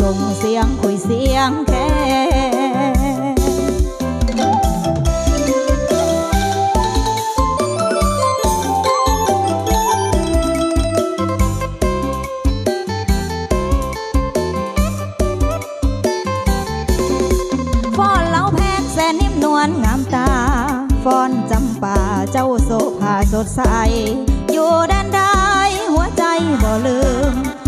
ส่งเสียงคุยเสียงแค่ฟอนจำป่าเจ้าโสภาสดใส อยู่ด้านใดหัวใจบ่ลืม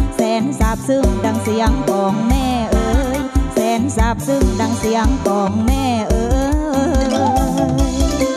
นสาบซึ้งดังเสียงของแม่เอ๋ยแสนสาบซึ้งดังเสียงของแม่เอ๋ย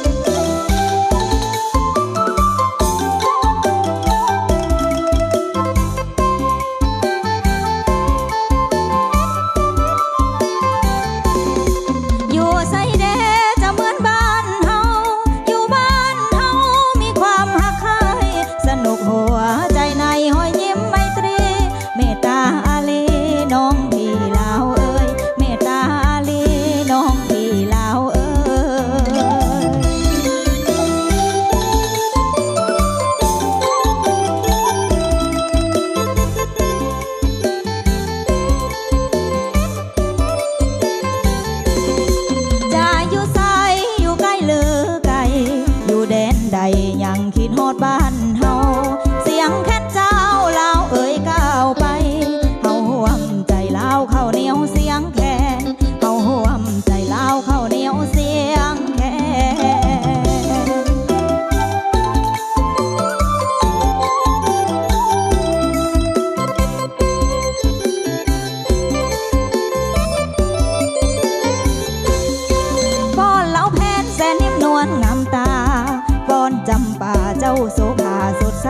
อนจำป่าเจ้าโสภาสดใส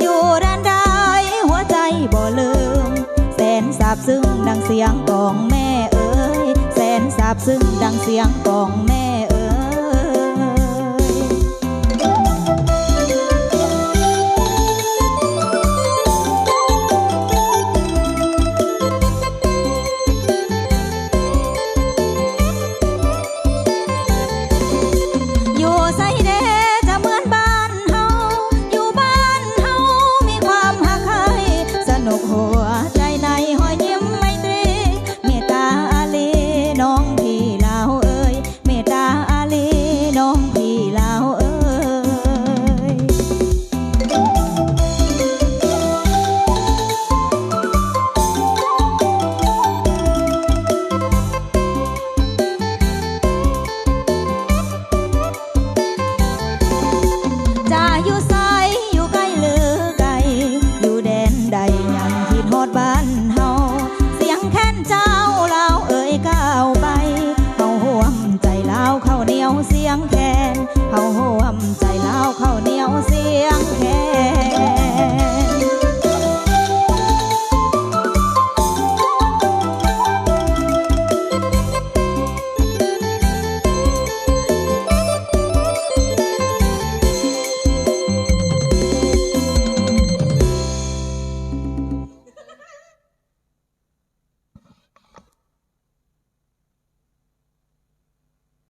อยู่รันได้หัวใจบ่ลืม แสนสาบซึ้งดังเสียงกองแม่เอ๋ยแสนสาบซึ้งดังเสียงกองแม่